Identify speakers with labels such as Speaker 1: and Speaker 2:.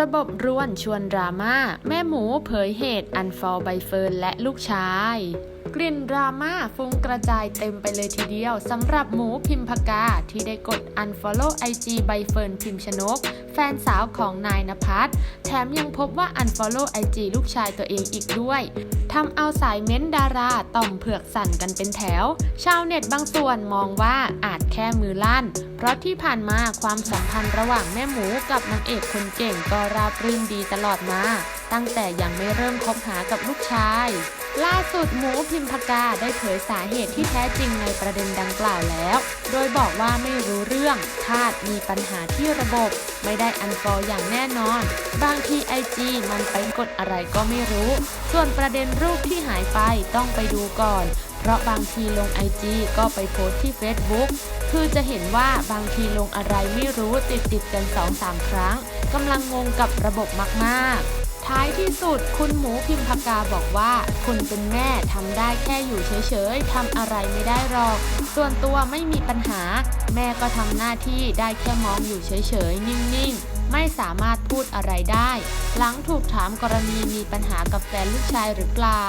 Speaker 1: ระบบร่วนชวนดราม่า แม่หมูเผยเหตุอันฟอลใบเฟิร์นและลูกชาย กลิ่นดราม่าฟุ้งกระจายเต็มไปเลยทีเดียวสำหรับหมูพิมพกาที่ได้กด Unfollow IG ใบเฟิร์นพิมชนก แฟนสาวของนายนภัสแถมยังพบว่า Unfollow IG ลูกชายตัวเองอีกด้วย ทำเอาสายเม้นดาราต่อมเผือกสั่นกันเป็นแถว ชาวเน็ตบางส่วนมองว่าอาจแค่มือลั่น เพราะที่ผ่านมาความสัมพันธ์ระหว่างแม่หมูกับนางเอกคนเก่งก็ราบรื่นดีตลอดมา ตั้งแต่ยังไม่เริ่มคบหากับลูกชาย ล่าสุดหมูพิมพกาได้เผยสาเหตุที่แท้จริงในประเด็นดังกล่าวแล้ว โดยบอกว่าไม่รู้เรื่องคาดมีปัญหาที่ระบบ ไม่ได้อันฟอลอย่างแน่นอน บางทีไอจีมันไปกดอะไรก็ไม่รู้ ส่วนประเด็นรูปที่หายไปต้องไปดูก่อน เพราะบางทีลง IG ก็ไปโพสต์ที่ Facebook คือจะเห็นว่าบางทีลงอะไรไม่รู้ติดติดกัน2-3ครั้งกำลังงงกับระบบมาก ๆ ท้ายที่สุดคุณหมูพิมพกาบอกว่า คุณเป็นแม่ทำได้แค่อยู่เฉยๆทำอะไรไม่ได้หรอก ส่วนตัวไม่มีปัญหา แม่ก็ทำหน้าที่ได้แค่มองอยู่เฉยๆ นิ่งๆไม่สามารถพูดอะไรได้ หลังถูกถามกรณีมีปัญหากับแฟนลูกชายหรือเปล่า